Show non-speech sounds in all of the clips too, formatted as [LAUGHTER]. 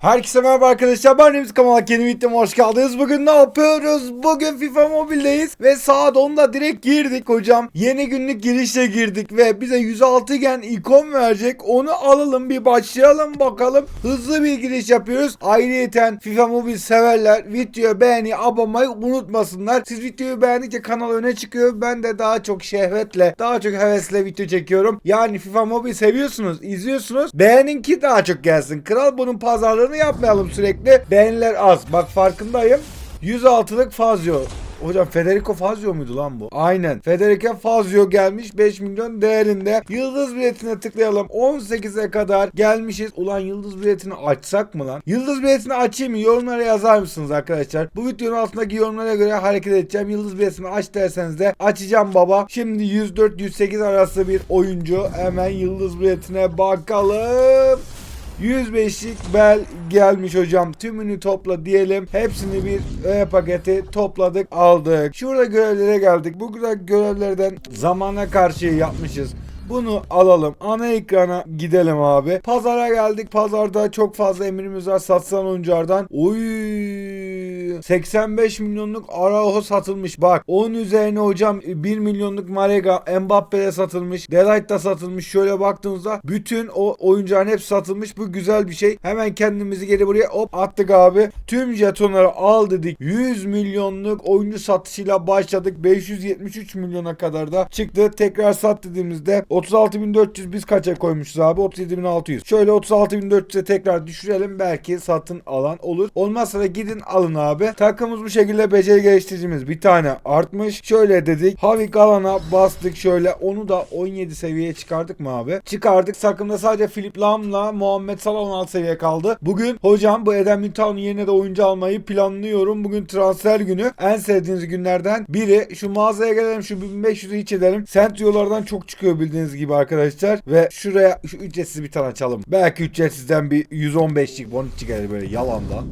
Herkese merhaba arkadaşlar ben Remzi Kamal yeni videoma hoş geldiniz. Bugün ne yapıyoruz? Bugün FIFA Mobile'deyiz ve saat 10'da direkt girdik hocam. Yeni günlük girişle girdik ve bize 106 gen ikon verecek. Onu alalım bir başlayalım bakalım. Hızlı bir giriş yapıyoruz. Ayrıyeten FIFA Mobile severler videoya beğeni abone olmayı unutmasınlar. Siz videoyu beğendikçe kanal öne çıkıyor. Ben de daha çok şehvetle daha çok hevesle video çekiyorum. Yani FIFA Mobile seviyorsunuz izliyorsunuz. Beğenin ki daha çok gelsin. Kral bunun pazarlığını yapmayalım sürekli. Beğeniler az. Bak farkındayım. 106'lık Fazio. Hocam Federico Fazio muydu lan bu? Aynen. Federico Fazio gelmiş 5 milyon değerinde. Yıldız biletine tıklayalım. 18'e kadar gelmişiz. Ulan yıldız biletini açsak mı lan? Yıldız biletini açayım mı? Yorumlara yazar mısınız arkadaşlar? Bu videonun altındaki yorumlara göre hareket edeceğim. Yıldız biletini aç derseniz de açacağım baba. Şimdi 104-108 arası bir oyuncu. Hemen yıldız biletine bakalım. 105'lik bel gelmiş hocam. Tümünü topla diyelim. Hepsini bir E paketi topladık aldık. Şurada görevlere geldik. Bu güzel görevlerden zamana karşı yapmışız. Bunu alalım. Ana ekrana gidelim abi. Pazara geldik. Pazarda çok fazla emrimiz var satsan oyunculardan. Oy 85 milyonluk Araujo satılmış. Bak onun üzerine hocam 1 milyonluk Marega Mbappe'de satılmış. Delight'ta satılmış. Şöyle baktığınızda bütün o oyuncuların hepsi satılmış. Bu güzel bir şey. Hemen kendimizi geri buraya hop attık abi. Tüm jetonları al dedik. 100 milyonluk oyuncu satışıyla başladık. 573 milyona kadar da çıktı. Tekrar sat dediğimizde 36.400 biz kaça koymuşuz abi? 37.600. Şöyle 36.400'e tekrar düşürelim. Belki satın alan olur. Olmazsa da gidin alın abi. Takımımız bu şekilde beceri geliştiricimiz bir tane artmış. Şöyle dedik. Havik alana bastık şöyle. Onu da 17 seviyeye çıkardık mı abi? Çıkardık. Takımda sadece Philip Lam'la Muhammed Salah 16 seviye kaldı. Bugün hocam bu Eden Milito'nun yerine de oyuncu almayı planlıyorum. Bugün transfer günü. En sevdiğiniz günlerden biri. Şu mağazaya gelelim. Şu 1500'ü hiç edelim. Centrio'lardan çok çıkıyor bildiğiniz gibi arkadaşlar. Ve şuraya şu ücretsiz bir tane açalım. Belki ücretsizden bir 115'lik bonus çıkar böyle yalandan.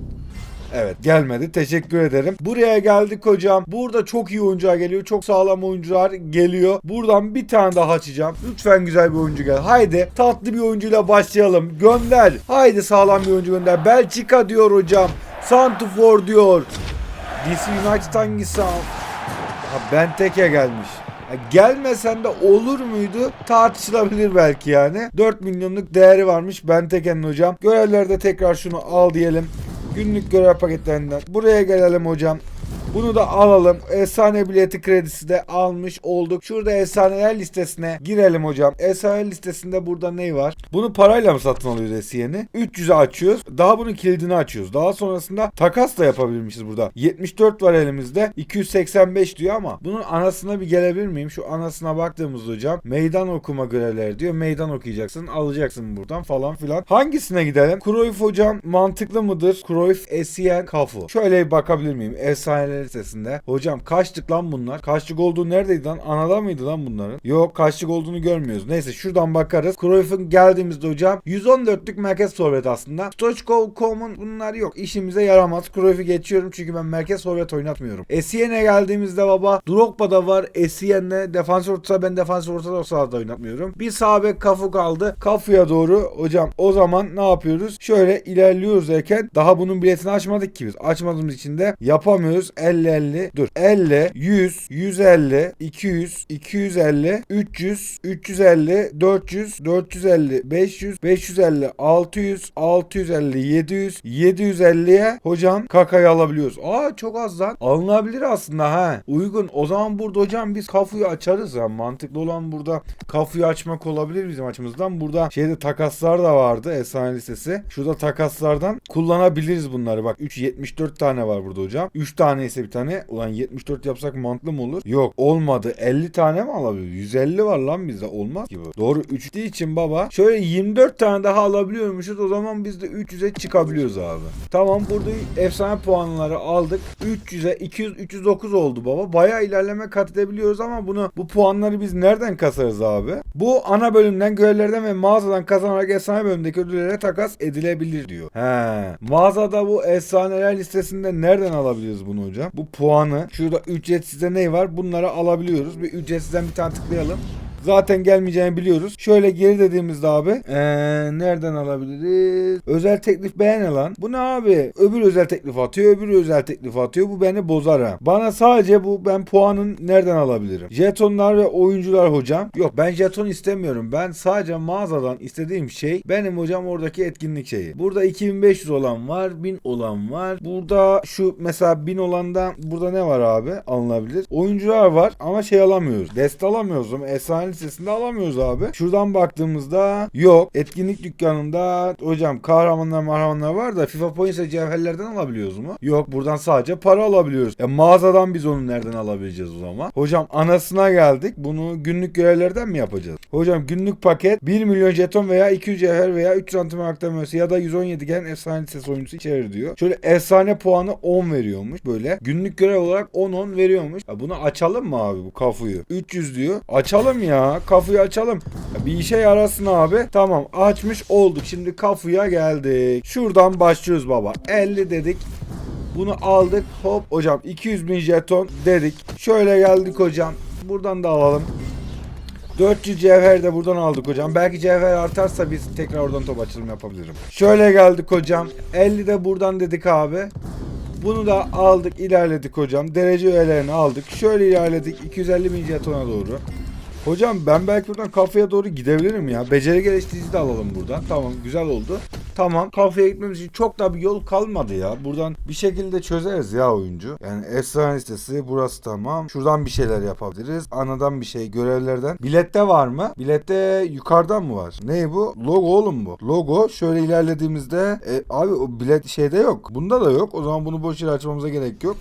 Evet gelmedi. Teşekkür ederim. Buraya geldik hocam. Burada çok iyi oyuncular geliyor. Çok sağlam oyuncular geliyor. Buradan bir tane daha açacağım. Lütfen güzel bir oyuncu gel. Haydi tatlı bir oyuncuyla başlayalım. Gönder. Haydi sağlam bir oyuncu gönder. Belçika diyor hocam. Santifor diyor. DC United hangisi? Ha, Benteke gelmiş. Gelmesen de olur muydu? Tartışılabilir belki yani. 4 milyonluk değeri varmış Benteke'nin hocam. Görevlerde tekrar şunu al diyelim. Günlük görev paketlerinden. Buraya gelelim hocam. Bunu da alalım. Efsane bileti kredisi de almış olduk. Şurada efsaneler listesine girelim hocam. Efsane listesinde burada ne var? Bunu parayla mı satın alıyoruz SCN'i? 300'e açıyoruz. Daha bunun kilidini açıyoruz. Daha sonrasında takas da yapabilmişiz burada. 74 var elimizde. 285 diyor ama bunun anasına bir gelebilir miyim? Şu anasına baktığımızda hocam meydan okuma görevleri diyor. Meydan okuyacaksın. Alacaksın buradan falan filan. Hangisine gidelim? Cruyff hocam mantıklı mıdır? Cruyff, SCN, Kafu. Şöyle bir bakabilir miyim? Efsaneler listesinde. Hocam kaçlık lan bunlar? Kaçlık olduğu neredeydi lan? Anada mıydı lan bunların? Yok kaçlık olduğunu görmüyoruz. Neyse şuradan bakarız. Cruyff'un geldiğimizde hocam 114'lük merkez forvet aslında. Stoichkov, Coleman bunlar yok. İşimize yaramaz. Cruyff'u geçiyorum çünkü ben merkez forvet oynatmıyorum. Esiyen'e geldiğimizde baba Drogba da var. Esiyen'le defans orta ben defans orta sahada oynatmıyorum. Bir sağ bek Kafu kaldı. Kafu'ya doğru hocam o zaman ne yapıyoruz? Şöyle ilerliyoruz derken daha bunun biletini açmadık ki biz. Açmadığımız için de yapamıyoruz. 50 50 dur. 50 100 150 200 250 300 350 400 450 500 550 600 650 700 750'ye hocam kakayı alabiliyoruz. Aa çok az lan. Alınabilir aslında ha. Uygun. O zaman burada hocam biz kafuyu açarız ya. Mantıklı olan burada kafuyu açmak olabilir bizim açımızdan. Burada şeyde takaslar da vardı. Efsane listesi. Şurada takaslardan kullanabiliriz bunları. Bak 3 74 tane var burada hocam. 3 tane ise bir tane. Ulan 74 yapsak mantıklı mı olur? Yok olmadı. 50 tane mi alabiliyoruz? 150 var lan bizde. Olmaz ki bu. Doğru 3 değil için baba. Şöyle 24 tane daha alabiliyormuşuz. O zaman biz de 300'e çıkabiliyoruz abi. Tamam burada efsane puanları aldık. 300'e 200 309 oldu baba. Bayağı ilerleme kat edebiliyoruz ama bunu bu puanları biz nereden kasarız abi? Bu ana bölümden görevlerden ve mağazadan kazanarak efsane bölümdeki ödüllere takas edilebilir diyor. He. Mağazada bu efsaneler listesinde nereden alabiliyoruz bunu hocam? Bu puanı şurada ücretsizde ne var? Bunları alabiliyoruz. Bir ücretsizden bir tane tıklayalım. Zaten gelmeyeceğini biliyoruz. Şöyle geri dediğimizde abi ee, nereden alabiliriz? Özel teklif beğen lan. Bu ne abi? Öbür özel teklif atıyor, öbür özel teklif atıyor. Bu beni bozar ha. Bana sadece bu ben puanın nereden alabilirim? Jetonlar ve oyuncular hocam. Yok ben jeton istemiyorum. Ben sadece mağazadan istediğim şey benim hocam oradaki etkinlik şeyi. Burada 2500 olan var, 1000 olan var. Burada şu mesela 1000 olanda burada ne var abi? Alınabilir. Oyuncular var ama şey alamıyoruz. Deste alamıyoruz efsane listesinde alamıyoruz abi. Şuradan baktığımızda yok. Etkinlik dükkanında hocam kahramanlar mahramanlar var da FIFA Points'e cevherlerden alabiliyoruz mu? Yok buradan sadece para alabiliyoruz. E mağazadan biz onu nereden alabileceğiz o zaman? Hocam anasına geldik. Bunu günlük görevlerden mi yapacağız? Hocam günlük paket 1 milyon jeton veya 200 cevher veya 3 santim aktarması ya da 117 gen efsane listesi oyuncusu içerir diyor. Şöyle efsane puanı 10 veriyormuş böyle. Günlük görev olarak 10-10 veriyormuş. Ya bunu açalım mı abi bu kafuyu? 300 diyor. Açalım ya. Kafuyu açalım. Bir işe yarasın abi. Tamam açmış olduk. Şimdi kafuya geldik. Şuradan başlıyoruz baba. 50 dedik. Bunu aldık. Hop hocam 200 bin jeton dedik. Şöyle geldik hocam. Buradan da alalım. 400 cevher de buradan aldık hocam. Belki cevher artarsa biz tekrar oradan top açılım yapabilirim. Şöyle geldik hocam. 50 de buradan dedik abi. Bunu da aldık ilerledik hocam. Derece üyelerini aldık. Şöyle ilerledik 250 bin jetona doğru. Hocam ben belki buradan kafeye doğru gidebilirim ya. Beceri geliştirici de alalım buradan. Tamam güzel oldu. Tamam kafeye gitmemiz için çok da bir yol kalmadı ya. Buradan bir şekilde çözeriz ya oyuncu. Yani efsane listesi burası tamam. Şuradan bir şeyler yapabiliriz. Anadan bir şey görevlerden. Bilette var mı? Bilette yukarıdan mı var? Ne bu? Logo oğlum bu. Logo şöyle ilerlediğimizde e, abi o bilet şeyde yok. Bunda da yok. O zaman bunu boş yere açmamıza gerek yok.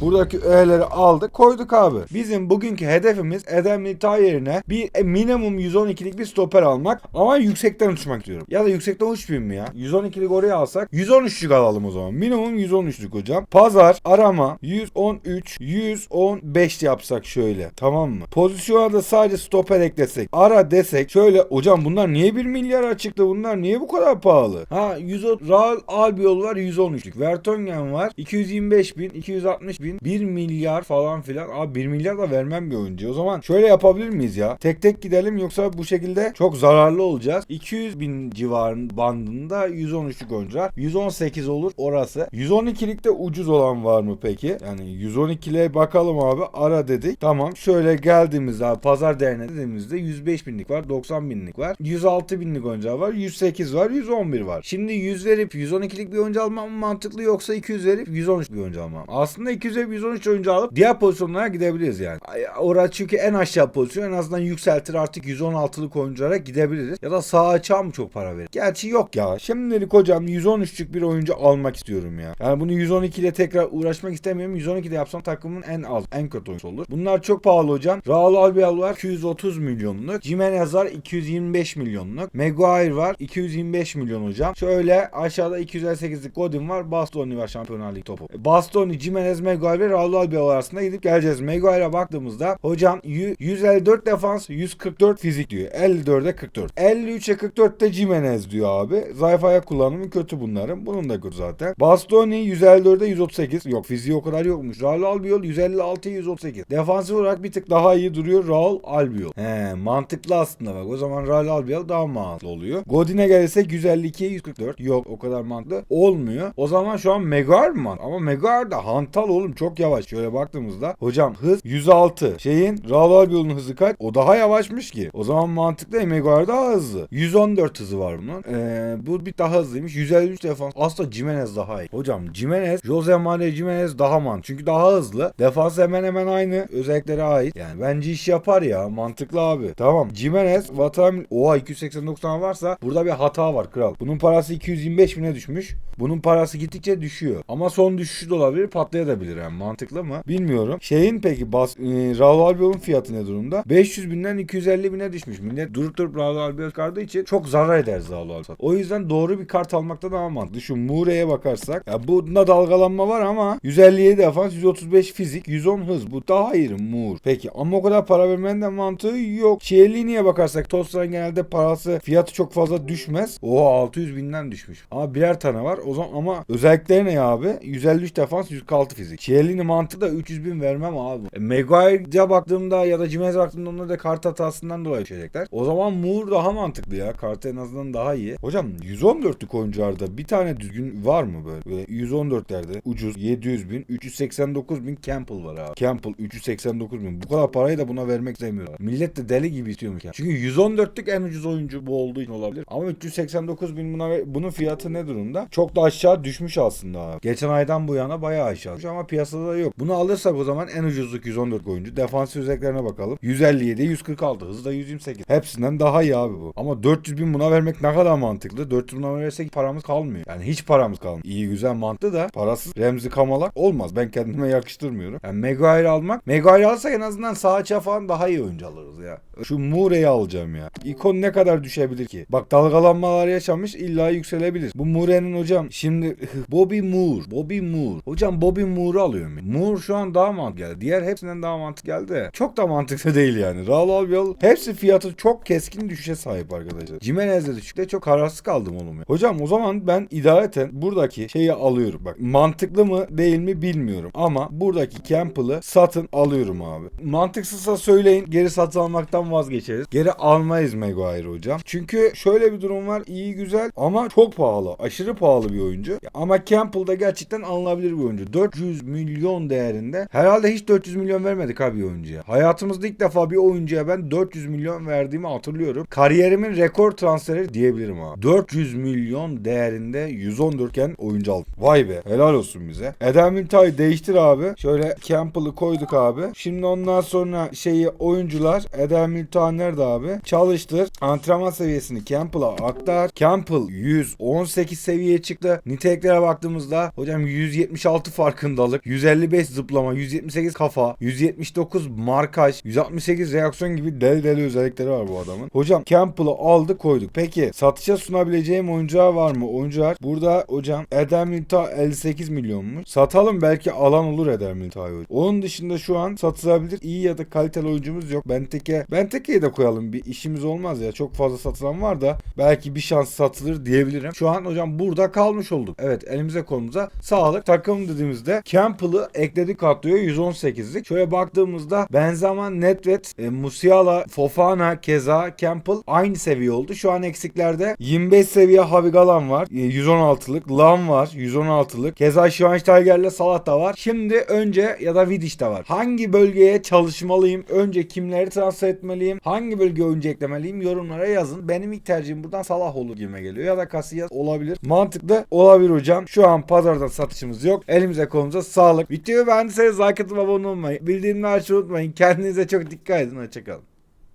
Buradaki öğeleri aldık koyduk abi. Bizim bugünkü hedefimiz Edemli Ta yerine bir e, minimum 112'lik bir stoper almak ama yüksekten uçmak istiyorum. Ya da yüksekten uçmayayım mı ya? 112'lik oraya alsak 113'lük alalım o zaman. Minimum 113'lük hocam. Pazar arama 113 115 yapsak şöyle tamam mı? Pozisyona da sadece stoper eklesek. Ara desek şöyle hocam bunlar niye 1 milyara çıktı bunlar niye bu kadar pahalı? Ha 100 Raul Albiol var 113'lük. Vertonghen var 225 bin 260 bin 1 milyar falan filan. Abi 1 milyar da vermem bir oyuncu. O zaman şöyle yapabilir miyiz ya? Tek tek gidelim yoksa bu şekilde çok zararlı olacağız. 200 bin civarın bandında 113'lük oyuncular. 118 olur orası. 112'likte ucuz olan var mı peki? Yani 112'le bakalım abi. Ara dedik. Tamam. Şöyle geldiğimizde abi pazar değerine dediğimizde 105 binlik var. 90 binlik var. 106 binlik oyuncağı var. 108 var. 111 var. Şimdi 100 verip 112'lik bir oyuncu almam mantıklı yoksa 200 verip 113 bir oyuncu almam. Aslında 200 verip 113 oyuncu alıp diğer pozisyonlara gidebiliriz yani. Orası çünkü en aşağı pozisyon en azından yükseltir artık 116'lık oyunculara gidebiliriz. Ya da sağ açığa mı çok para verir? Gerçi yok ya. Şimdilik hocam 113'lük bir oyuncu almak istiyorum ya. Yani bunu 112 ile tekrar uğraşmak istemiyorum. 112'de yapsam takımın en az, en kötü oyuncusu olur. Bunlar çok pahalı hocam. Raul Albiol var 230 milyonluk. Jimenez var 225 milyonluk. Maguire var 225 milyon hocam. Şöyle aşağıda 258'lik Godin var. Bastoni var Şampiyonlar Ligi topu. Bastoni, Jimenez, Maguire ve Raul Albiol arasında gidip geleceğiz. Maguire'a baktığımızda hocam yü- 154 defans, 144 fizik diyor. 54'e 44. 53'e 44'te Jimenez diyor abi. Zayıf ayak kullanımı kötü bunların. Bunun da kötü zaten. Bastoni 154'e 138. Yok fiziği o kadar yokmuş. Raul Albiol 156'ya 138. Defansif olarak bir tık daha iyi duruyor Raul Albiol. He mantıklı aslında bak. O zaman Raul Albiol daha mantıklı oluyor. Godin'e gelirsek 152'ye 144. Yok o kadar mantıklı olmuyor. O zaman şu an Megar mı? Ama Megar da hantal oğlum çok yavaş. Şöyle baktığımızda hocam hız 106. Şeyin Raul Albiol'un hızı kaç? O daha yavaşmış ki. O zaman mantıklı e, Megar daha hızlı. 114 hızı var bunun. Ee, bu bir daha hızlıymış. 153 defans. Aslında Jimenez daha iyi. Hocam Jimenez, Jose Maria Jimenez daha man. Çünkü daha hızlı. Defans hemen hemen aynı. Özelliklere ait. Yani bence iş yapar ya. Mantıklı abi. Tamam. Jimenez, Vatan... Oha 289 tane varsa burada bir hata var kral. Bunun parası 225 bine düşmüş. Bunun parası gittikçe düşüyor. Ama son düşüşü de olabilir. Patlayabilir yani. Mantıklı mı? Bilmiyorum. Şeyin peki bas, e, Raul Albiol'un fiyatı ne durumda? 500 binden 250 bine düşmüş. Millet durup durup Raul Albiol çıkardığı için çok zarar ederiz Raul Albiol. O yüzden doğru bir kart almakta daha mantıklı. Şu Mure'ye bakarsak. Ya bunda dalgalanma var ama 157 defans, 135 fizik, 110 hız. Bu daha iyi Mur. Peki ama o kadar para vermenin de mantığı yok. Çiğerliğine bakarsak Tosran genelde parası fiyatı çok fazla düşmez. Oha 600 binden düşmüş. Ama birer tane var. O zaman ama özellikleri ne abi? 153 defans, 146 fizik. Chiellini mantığı da 300 bin vermem abi. E, Maguire'a baktığımda ya da Jimenez'e baktığımda onlar da kart hatasından dolayı düşecekler. O zaman Moore daha mantıklı ya. Kartı en azından daha iyi. Hocam 114'lük oyuncularda bir tane düzgün var mı böyle? Böyle 114'lerde ucuz 700 bin 389 bin Campbell var abi. Campbell 389 bin. Bu kadar parayı da buna vermek istemiyorlar. Millet de deli gibi istiyormuş ya. Çünkü 114'lük en ucuz oyuncu bu olduğu için olabilir. Ama 389 bin buna bunun fiyatı ne durumda? Çok da aşağı düşmüş aslında. Geçen aydan bu yana bayağı aşağı düşmüş ama piyasada da yok. Bunu alırsak o zaman en ucuzluk 114 oyuncu. Defansif özelliklerine bakalım. 157, 146, hızı da 128. Hepsinden daha iyi abi bu. Ama 400 bin buna vermek ne kadar mantıklı? 400 buna versek paramız kalmıyor. Yani hiç paramız kalmıyor. İyi güzel mantıklı da parasız Remzi Kamalak olmaz. Ben kendime yakıştırmıyorum. Yani Maguire almak. Maguire alsak en azından sağ açığa falan daha iyi oyuncu alırız ya. Şu Mure'yi alacağım ya. İkon ne kadar düşebilir ki? Bak dalgalanmalar yaşamış illa yükselebilir. Bu Mure'nin hocam şimdi [LAUGHS] Bobby Moore. Bobby Moore. Hocam Bobby Moore'u alıyorum. Moore şu an daha mantıklı geldi. Diğer hepsinden daha mantıklı geldi. Çok da mantıklı [LAUGHS] değil yani. Raul Albiol hepsi fiyatı çok keskin düşüşe sahip arkadaşlar. Jimenez'de düşükte çok kararsız kaldım oğlum ya. Hocam o zaman ben idareten buradaki şeyi alıyorum. Bak mantıklı mı değil mi bilmiyorum. Ama buradaki Campbell'ı satın alıyorum abi. Mantıksızsa söyleyin geri satın almaktan vazgeçeriz. Geri almayız Maguire hocam. Çünkü şöyle bir durum var. iyi güzel ama çok pahalı. Aşırı pahalı bir oyuncu. Ama Campbell da gerçekten alınabilir bir oyuncu. 400 milyon değerinde. Herhalde hiç 400 milyon vermedik abi oyuncuya. Hayatımızda ilk defa bir oyuncuya ben 400 milyon verdiğimi hatırlıyorum. Kariyerimin rekor transferi diyebilirim abi. 400 milyon değerinde 114 iken oyuncu aldım. Vay be helal olsun bize. Eden Milta'yı değiştir abi. Şöyle Campbell'ı koyduk abi. Şimdi ondan sonra şeyi oyuncular Eden Milta nerede abi? Çalıştır. Antrenman seviyesini Campbell'a aktar. Campbell 118 seviyeye çıktı. Niteliklere baktığımızda hocam 176 farkındalık, 155 zıplama, 178 kafa, 179 markaj, 168 reaksiyon gibi deli deli özellikleri var bu adamın. Hocam Campbell'ı aldık koyduk. Peki satışa sunabileceğim oyuncular var mı? Oyuncular burada hocam Eden Milta 58 milyonmuş. Satalım belki alan olur Eden Milta'yı. Onun dışında şu an satılabilir iyi ya da kaliteli oyuncumuz yok. Benteke Benteke'yi de koyalım. Bir işimiz olmaz ya. Çok fazla satılan var da belki bir şans satılır diyebilirim. Şu an hocam burada kalmış olduk. Evet elimize kolumuza sağlık. Takım dediğimizde Campbell'ı ekledik kadroya 118'lik. Şöyle baktığımızda Benzema, Nedved, e, Musiala, Fofana, Keza, Campbell aynı seviye oldu. Şu an eksiklerde 25 seviye Havigalan var. E, 116'lık. Lam var. 116'lık. Keza Schweinsteiger'le Salah da var. Şimdi önce ya da Vidic de var. Hangi bölgeye çalışmalıyım? Önce kimleri transfer etmeliyim? Hangi bölgeye oyuncu eklemeliyim? Yorumlara yazın. Benim ilk tercihim buradan Salah olur gibime geliyor. Ya da Casillas olabilir. Mantıklı olabilir hocam. Şu an pazarda satışımız yok. Elimize kolumuza sağlık. Videoyu beğendiyseniz like atıp abone olmayı, bildirimleri açmayı unutmayın. Kendinize çok dikkat edin. Hoşçakalın.